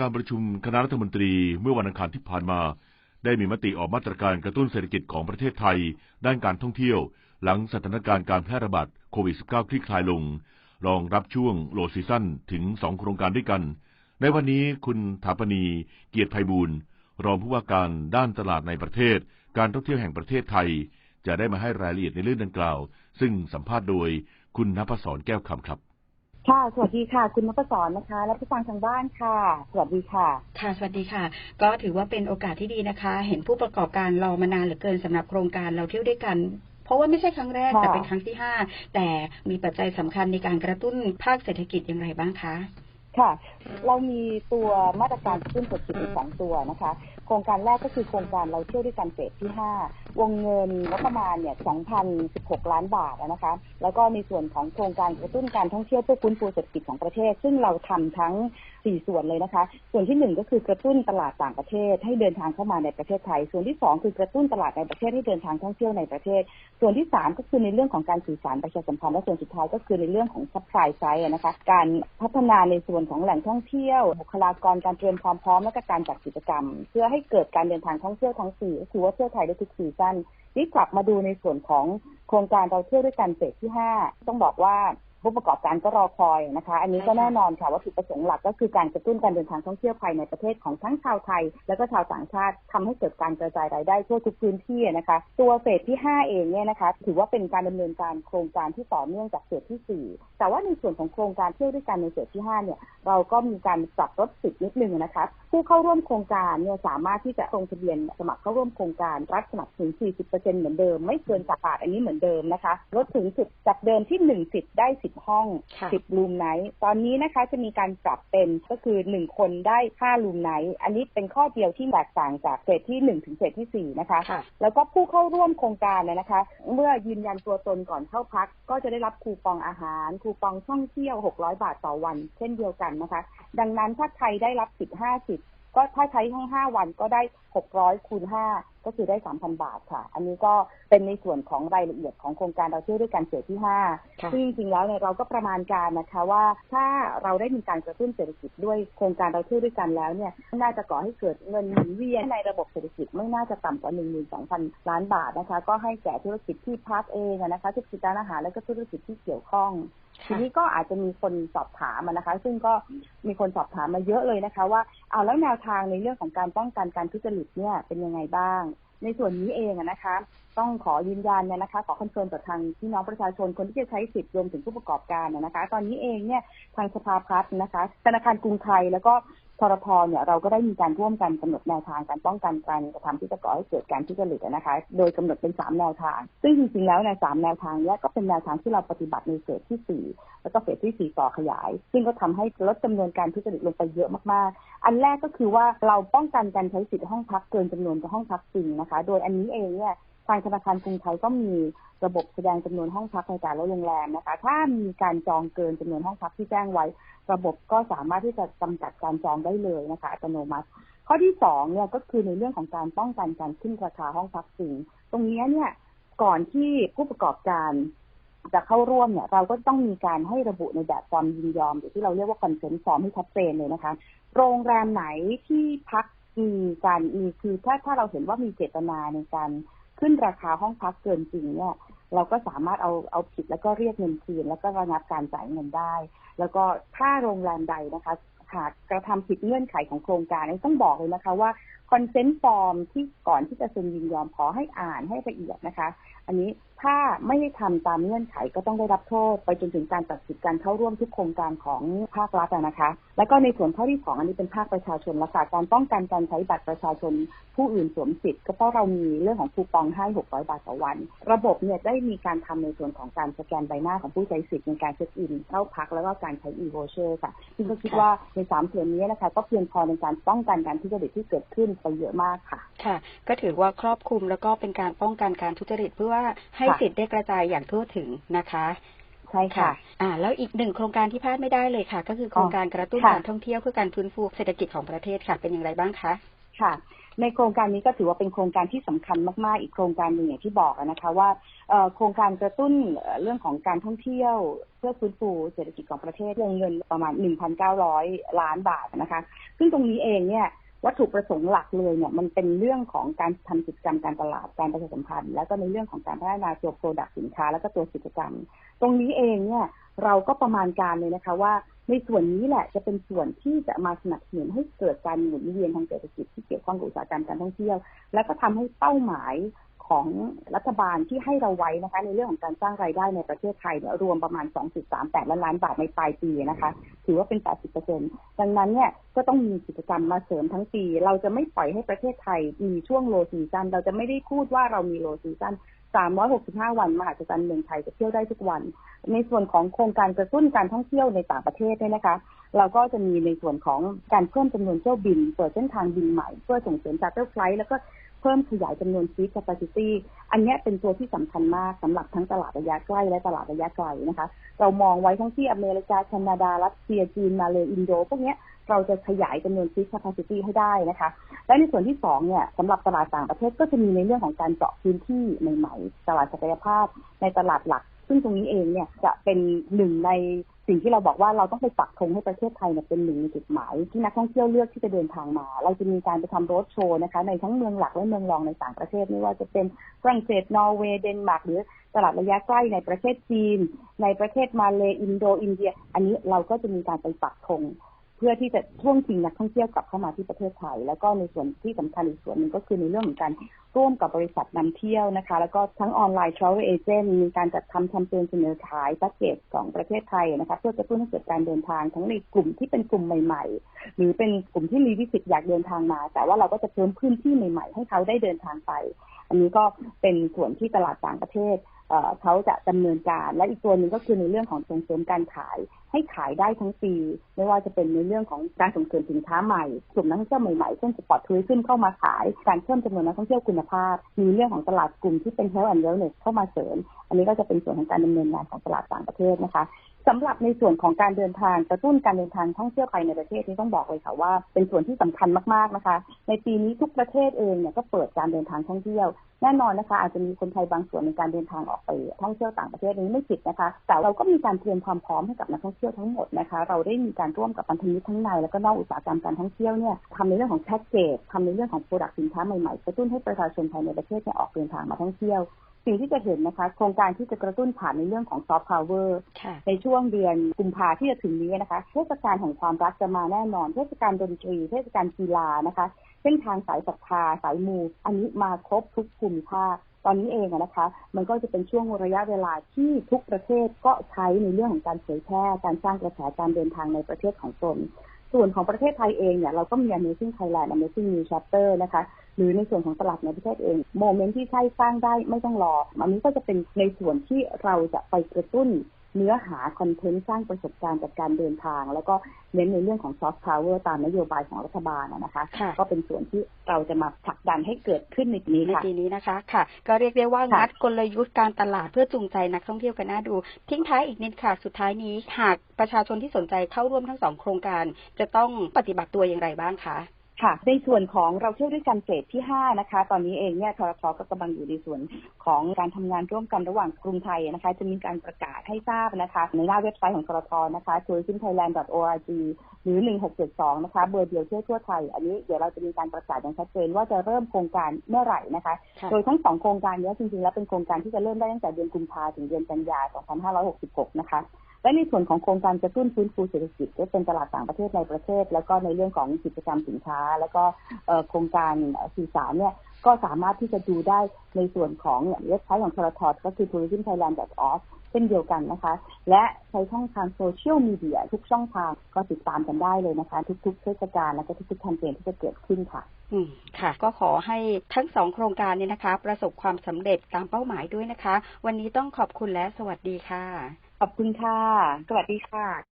การประชุมคณะรัฐมนตรีเมื่อวันอังคารที่ผ่านมา ได้มีมติออกมาตรการกระตุ้นเศรษฐกิจของประเทศไทย ด้านการท่องเที่ยว หลังสถานการณ์การแพร่ระบาดโควิด -19 คลี่คลายลง รองรับช่วงโลซีซั่นถึง2โครงการด้วยกัน ในวันนี้คุณถาปณี เกียรติไพบูลย์รองผู้ว่าการด้านตลาดในประเทศ การท่องเที่ยวแห่งประเทศไทย จะได้มาให้รายละเอียดในเรื่องดังกล่าว ซึ่งสัมภาษณ์โดยคุณนภศรแก้วคำครับ ค่ะ สวัสดีค่ะ คุณนพศรนะคะ และผู้ฟังทางบ้านค่ะ สวัสดีค่ะ ค่ะ สวัสดีค่ะ ก็ถือว่าเป็นโอกาสที่ดีนะคะ เห็นผู้ประกอบการรอมานานเหลือเกินสำหรับโครงการเราเที่ยวด้วยกันเพราะว่าไม่ใช่ครั้งแรกค่ะแต่เป็นครั้งที่ห้าแต่มีปัจจัยสำคัญในการกระตุ้นภาคเศรษฐกิจอย่างไรบ้างคะ ค่ะ เรามีตัวมาตรการกระตุ้นเศรษฐกิจอยู่สองตัวนะคะ โครงการแรกก็คือโครงการเราเที่ยวด้วยกันเฟสที่ 5 วงเงินงบประมาณเนี่ย2,016 ล้านบาทนะคะ แล้วก็ในส่วนของโครงการกระตุ้นการท่องเที่ยวเพื่อฟื้นฟูเศรษฐกิจของประเทศ ซึ่งเราทำทั้ง 4 ส่วนเลยนะคะ ส่วนที่ 1 ก็คือกระตุ้นตลาดต่างประเทศให้เดินทางเข้ามาในประเทศไทย ส่วนที่ 2 คือกระตุ้นตลาดในประเทศให้เดินทางท่องเที่ยวในประเทศ ส่วนที่ 3 ก็คือในเรื่องของการสื่อสารประชาสัมพันธ์และส่วนสุดท้ายก็คือในเรื่องของ supply side อะนะคะ การพัฒนาในส่วนของแหล่งท่องเที่ยว บุคลากรการเตรียมความพร้อมและก็การจัดกิจกรรม เพื่อใให้เกิดการเดินทางท่องเที่ยวทั้งสี่ก็คือว่าเที่ยวไทยได้ทุกซีซั่นนี่กลับมาดูในส่วนของโครงการเราเที่ยวด้วยกันเฟสที่5ต้องบอกว่าผู้ประกอบการก็รอคอยนะคะ อันนี้ก็แน่นอนค่ะวัตถุประสงค์หลักก็คือการกระตุ้นการเดินทางท่องเที่ยวภายในประเทศของทั้งชาวไทย และก็ชาวต่างชาติทำให้เกิดการกระจายรายได้ทั่วทุกพื้นที่นะคะ ตัวเฟสที่ 5 เองเนี่ยนะคะ ถือว่าเป็นการดำเนินการโครงการที่ต่อเนื่องจากเฟสที่ 4 แต่ว่าในส่วนของโครงการเที่ยวด้วยกันในเฟสที่5เนี่ยเราก็มีการปรับลดสิทธิ์นิดนึงนะคะ ผู้เข้าร่วมโครงการเนี่ยสามารถที่จะลงทะเบียนสมัครเข้าร่วมโครงการรัฐสนับสนุน 40%เหมือนเดิม ไม่เกินจากบาทอันนี้เหมือนเดิมนะคะลดถึงสิทธิ์จากเดิมที่1สิทธิ์ได้ 10 ห้องค่ะ10 รูมไนท์ตอนนี้นะคะจะมีการปรับเป็นก็คือ 1 คนได้ 5 รูมไนท์อันนี้เป็นข้อเดียวที่แตกต่างจากเฟสที่ 1 ถึงเฟสที่ 4 นะคะค่ะแล้วก็ผู้เข้าร่วมโครงการเนี่ยนะคะ เมื่อยืนยันตัวตนก่อนเข้าพัก ก็จะได้รับคูปองอาหาร คูปองท่องเที่ยว 600 บาทต่อวัน เช่นเดียวกันนะคะ ดังนั้นถ้าใครได้รับสิทธิ์50 ก็ถ้าใช้ให้5วันก็ได้600คูณ5 ก็คือได้3,000บาทค่ะ อันนี้ก็เป็นในส่วนของรายละเอียดของโครงการเราเที่ยวด้วยกันเฟสที่5ค่ะซึ่งจริงๆแล้วเนี่ยเราก็ประมาณการนะคะว่าถ้าเราได้มีการกระตุ้นเศรษฐกิจด้วยโครงการเราเที่ยวด้วยกันแล้วเนี่ยน่าจะก่อให้เกิดเงินหมุนเวียนในระบบเศรษฐกิจไม่น่าจะต่ำกว่า12,000 ล้านบาทนะคะ ก็ให้แก่ธุรกิจที่พักเองอะนะคะธุรกิจร้านอาหารและก็ธุรกิจที่เกี่ยวข้องทีค่ะนี้ก็อาจจะมีคนสอบถามอะนะคะ ซึ่งก็มีคนสอบถามมาเยอะเลยนะคะ ว่าเอาแล้วแนวทางในเรื่องของการป้องกันการทุจริตเนี่ยเป็นยังไงบ้าง ในส่วนนี้เองนะคะ ต้องขอยืนยันเนี่ยนะคะ ขอคอนเฟิร์มกับทางพี่น้องประชาชนคนที่จะใช้สิทธิ์รวมถึงผู้ประกอบการนะนะคะ ตอนนี้เองเนี่ยทางสภาพัฒน์นะคะ ธนาคารกรุงไทยแล้วก็ทรพเนี่ยเราก็ได้มีการร่วมกันกำหนดแนวทางการป้องกันการกระทำที่จะก่อให้เกิดการทุจริตอนะคะ โดยกำหนดเป็นสามแนวทาง ซึ่งจริงๆแล้วในสามแนวทางนี้ก็เป็นแนวทางที่เราปฏิบัติในเฟสที่สี่แล้วก็เฟสที่สี่ต่อขยาย ซึ่งก็ทำให้ลดจำนวนการทุจริตลงไปเยอะมากๆ อันแรกก็คือว่าเราป้องกันการใช้สิทธิห้องพักเกินจำนวนห้องพักจริงนะคะ โดยอันนี้เองเนี่ยทางธนาคารกรุงไทยก็มีระบบแสดงจำนวนห้องพักในแต่ละโรงแรมนะคะ ถ้ามีการจองเกินจำนวนห้องพักที่แจ้งไว้ ระบบก็สามารถที่จะจำกัดการจองได้เลยนะคะ อัตโนมัติ ข้อที่สองเนี่ยก็คือในเรื่องของการป้องกันการขึ้นราคาห้องพักจริง ตรงนี้เนี่ยก่อนที่ผู้ประกอบการจะเข้าร่วมเนี่ยเราก็ต้องมีการให้ระบุในแบบฟอร์มยินยอมหรือที่เราเรียกว่าคอนเซนต์ฟอร์มให้ชัดเจนเลยนะคะ โรงแรมไหนที่พักมีการมีคือถ้าถ้าเราเห็นว่ามีเจตนาในการขึ้นราคาห้องพักเกินจริงเนี่ยเราก็สามารถเอาเอาผิดแล้วก็เรียกเงินคืน แล้วก็ระงับการจ่ายเงินได้ แล้วก็ถ้าโรงแรมใดนะคะหากกระทำผิดเงื่อนไขของโครงการต้องบอกเลยนะคะว่า อนเซนต์ฟอร์มที่ก่อนที่จะเซ็นยินยอมขอให้อ่านให้ละเอียดนะคะ อันนี้ถ้าไม่ได้ทำตามเงื่อนไขก็ต้องได้รับโทษ ไปจนถึงการตัดสิทธิการเข้าร่วมทุกโครงการของภาครัฐนะคะ แล้วก็ในส่วนข้อที่สองอันนี้เป็นภาคประชาชนละค่ะการป้องกันการใช้บัตรประชาชน ผู้อื่นสวมสิทธิ์ก็เพราะเรามีเรื่องของคูปองให้ 600 บาทต่อวัน ระบบเนี่ยได้มีการทำในส่วนของการสแกนใบหน้าของผู้ใช้สิทธิ์ในการเช็คอินเข้าพักแล้วก็การใช้ e-voucher ค่ะซึ่งก็คิดว่าในสามส่วนนี้นะคะก็เพียงพอในการป้องกันการทุจริตที่เกิดขึ้นไปเยอะมากค่ะ ค่ะ ก็ถือว่าครอบคลุมแล้วก็เป็นการป้องกันการทุจริตเพื่อว่าให้ค่ะสิทธิ์ได้กระจายอย่างทั่วถึงนะคะใช่ค่ะ อ่า แล้วอีกหนึ่งโครงการที่พลาดไม่ได้เลยค่ะ ก็คือโครงการกระตุ้นค่ะการท่องเที่ยวเพื่อการฟื้นฟูเศรษฐกิจของประเทศค่ะเป็นอย่างไรบ้างคะ ค่ะ ในโครงการนี้ก็ถือว่าเป็นโครงการที่สำคัญมากๆ อีกโครงการหนึ่งอย่างที่บอกอะนะคะว่าเอ่อโครงการกระตุ้นเอ่อเรื่องของการท่องเที่ยวเพื่อฟื้นฟูเศรษฐกิจของประเทศวงเงินประมาณ 1,900 ล้านบาทนะคะ ซึ่งตรงนี้เองเนี่ย วัตถุประสงค์หลักเลยเนี่ยมันเป็นเรื่องของการทำกิจกรรมการตลาดการประชาสัมพันธ์ แล้วก็ในเรื่องของการพัฒนาตัวโปรดักต์สินค้า แล้วก็ตัวกิจกรรม ตรงนี้เองเนี่ยเราก็ประมาณการเลยนะคะว่าในส่วนนี้แหละจะเป็นส่วนที่จะมาสนับสนุนให้เกิดการหมุนเวียนทางเศรษฐกิจที่เกี่ยวข้องกับอุตสาหกรรมการท่องเที่ยว แล้วก็ทำให้เป้าหมาย ของรัฐบาลที่ให้เราไว้นะคะ ในเรื่องของการสร้างรายได้ในประเทศไทยเนี่ยรวมประมาณ 2.38 ล้านล้านบาทในปลายปีนะคะ ถือว่าเป็น 80%ดังนั้นเนี่ยก็ต้องมีกิจกรรมมาเสริมทั้งปี เราจะไม่ปล่อยให้ประเทศไทยมีช่วงโลซีซันเราจะไม่ได้พูดว่าเรามีโลซีซัน365 วัน มหาจักรเมืองไทยจะเที่ยวได้ทุกวัน ในส่วนของโครงการกระตุ้นการท่องเที่ยวในต่างประเทศเนี่ยนะคะ เราก็จะมีในส่วนของการเพิ่มจำนวนเที่ยวบิน เปิดเส้นทางบินใหม่ เพื่อส่งเสริม charter flight แล้วก็ พิ่มขยายจำนวน seat capacity อันนี้เป็นตัวที่สำคัญมากสำหรับทั้งตลาดระยะใกล้และตลาดระยะไกลนะคะ เรามองไว้ทั้งที่อเมริกาแคนาดา รัสเซียจีนมาเลยอินโดพวกนี้เราจะขยายจำนวน seat capacity ให้ได้นะคะ และในส่วนที่สองเนี่ยสำหรับตลาดต่างประเทศก็จะมีในเรื่องของการเจาะพื้นที่ใหม่ๆตลาดศักยภาพในตลาดหลัก ซึ่งตรงนี้เองเนี่ยจะเป็นหนึ่งใน สิ่งที่เราบอกว่าเราต้องไปปักธงให้ประเทศไทยเนี่ยเป็นหนึ่งในจุดหมาย ที่นักท่องเที่ยวเลือกที่จะเดินทางมา เราจะมีการไปทำโรดโชว์นะคะ ในทั้งเมืองหลักและเมืองรองในต่างประเทศไม่ว่าจะเป็นฝรั่งเศสนอร์เวย์เดนมาร์กหรือตลาดระยะใกล้ในประเทศจีน ในประเทศมาเลอินโดอินเดีย อันนี้เราก็จะมีการไปปักธง พื่อที่จะช่วงชิงนักท่องเที่ยวกลับเข้ามาที่ประเทศไทย แล้วก็ในส่วนที่สำคัญอีกส่วนหนึ่งก็คือในเรื่องของการร่วมกับบริษัทนำเที่ยวนะคะ แล้วก็ทั้งออนไลน์ travel agent มีการจัดทำแคมเปญเสนอขายแพ็กเกจของประเทศไทยนะคะเพื่อกระตุ้นให้เกิดการเดินทางทั้งในกลุ่มที่เป็นกลุ่มใหม่ ๆ หรือเป็นกลุ่มที่มีวิสิตอยากเดินทางมา แต่ว่าเราก็จะเพิ่มพื้นที่ใหม่ ๆ ให้เขาได้เดินทางไป อันนี้ก็เป็นส่วนที่ตลาดต่างประเทศเขาจะดำเนินการและอีกตัวหนึ่งก็คือในเรื่องของส่งเสริมการขาย ให้ขายได้ทั้งปี ไม่ว่าจะเป็นในเรื่องของการส่งเสริมสินค้าใหม่กลุ่มนักท่องเที่ยวใหม่ๆเช่นสปอร์ตทัวริซึมเข้ามาขาย การเพิ่มจำนวนนักท่องเที่ยวคุณภาพ มีเรื่องของตลาดกลุ่มที่เป็น health and wellness เข้ามาเสริม อันนี้ก็จะเป็นส่วนของการดำเนินงานของตลาดต่างประเทศนะคะสำหรับในส่วนของการเดินทางกระตุ้นการเดินทางท่องเที่ยวภายในประเทศนี้ต้องบอกเลยค่ะว่า เป็นส่วนที่สำคัญมากๆนะคะ ในปีนี้ทุกประเทศเองเนี่ยก็เปิดการเดินทางท่องเที่ยว แน่นอนนะคะ อาจจะมีคนไทยบางส่วนในการเดินทางออกไปท่องเที่ยวต่างประเทศนี้ไม่ผิดนะคะ แต่เราก็มีการเตรียมความพร้อมให้กับนักท่องเที่ยวทั้งหมดนะคะ เราได้มีการร่วมกับพันธมิตรทั้งในและก็นอกอุตสาหกรรมการท่องเที่ยวเนี่ยทำในเรื่องของแพ็กเกจทำในเรื่องของโปรดักต์สินค้าใหม่ๆกระตุ้นให้ประชาชนภายในประเทศเนี่ยออกเดินทางมาท่องเที่ยวสิ่งที่จะเห็นนะคะโครงการที่จะกระตุ้นผ่านในเรื่องของซอฟต์พาวเวอร์ค่ะในช่วงเดือนกุมภาที่จะถึงนี้นะคะเทศกาลแห่งความรักจะมาแน่นอน เทศกาลดนตรี เทศกาลกีฬานะคะเส้นทางสายศรัทธาสายมู อันนี้มาครบทุกภูมิภาค ตอนนี้เองนะคะ มันก็จะเป็นช่วงระยะเวลาที่ทุกประเทศก็ใช้ในเรื่องของการเผยแพร่การสร้างกระแสการเดินทางในประเทศของตนส่วนของประเทศไทยเองเนี่ยเราก็มี Amazing Thailand Amazing New Chapter นะคะ หรือในส่วนของตลาดในประเทศเอง โมเมนต์ที่ใช้สร้างได้ไม่ต้องรอ อันนี้ก็จะเป็นในส่วนที่เราจะไปกระตุ้น เนื้อหาคอนเทนต์สร้างประสบการณ์จากการเดินทาง แล้วก็เน้นในเรื่องของซอฟต์พาวเวอร์ตามนโยบายของรัฐบาลอะนะคะค่ะก็เป็นส่วนที่เราจะมาผลักดันให้เกิดขึ้นในปีนี้ในค่ะปีนี้นะคะค่ะ ก็เรียกได้ว่าค่ะงัดกลยุทธ์การตลาดเพื่อจูงใจนักท่องเที่ยวกันน่าดู ทิ้งท้ายอีกนิดค่ะสุดท้ายนี้ หากประชาชนที่สนใจเข้าร่วมทั้งสองโครงการ จะต้องปฏิบัติตัวอย่างไรบ้างคะ ค่ะ ในส่วนของเราเที่ยวด้วยกันเฟสที่ 5 นะคะ ตอนนี้เองเนี่ยทรทก็กำลังอยู่ในส่วนของการทำงานร่วมกันระหว่างกรุงไทยนะคะ จะมีการประกาศให้ทราบนะคะ ในหน้าเว็บไซต์ของทรทนะคะ tourismthailand.org หรือ 1672 นะคะ เบอร์เดียวเที่ยวทั่วไทย อันนี้เดี๋ยวเราจะมีการประกาศอย่างชัดเจนว่าจะเริ่มโครงการเมื่อไหร่นะคะค่ะโดยทั้งสองโครงการเนี้ยจริงๆแล้วเป็นโครงการที่จะเริ่มได้ตั้งแต่เดือนกุมภาถึงเดือนกันยายน 2566 นะคะ และในส่วนของโครงการกระตุ้นฟื้นฟูเศรษฐกิจก็เป็นตลาดต่างประเทศในประเทศ แล้วก็ในเรื่องของกิจกรรมสินค้า แล้วก็โครงการสื่อสารเนี่ยก็สามารถที่จะดูได้ในส่วนของเว็บไซต์ของทรทก็คือ tourismthailand.org เช่นเดียวกันนะคะ และใช้ช่องทางโซเชียลมีเดียทุกช่องทางก็ติดตามกันได้เลยนะคะ ทุกๆเทศกาลและก็ทุกๆแคมเปญที่จะเกิดขึ้นค่ะ อืมค่ะ ก็ขอให้ทั้งสองโครงการนี้นะคะ ประสบความสำเร็จตามเป้าหมายด้วยนะคะ วันนี้ต้องขอบคุณและสวัสดีค่ะ ขอบคุณค่ะ สวัสดีค่ะ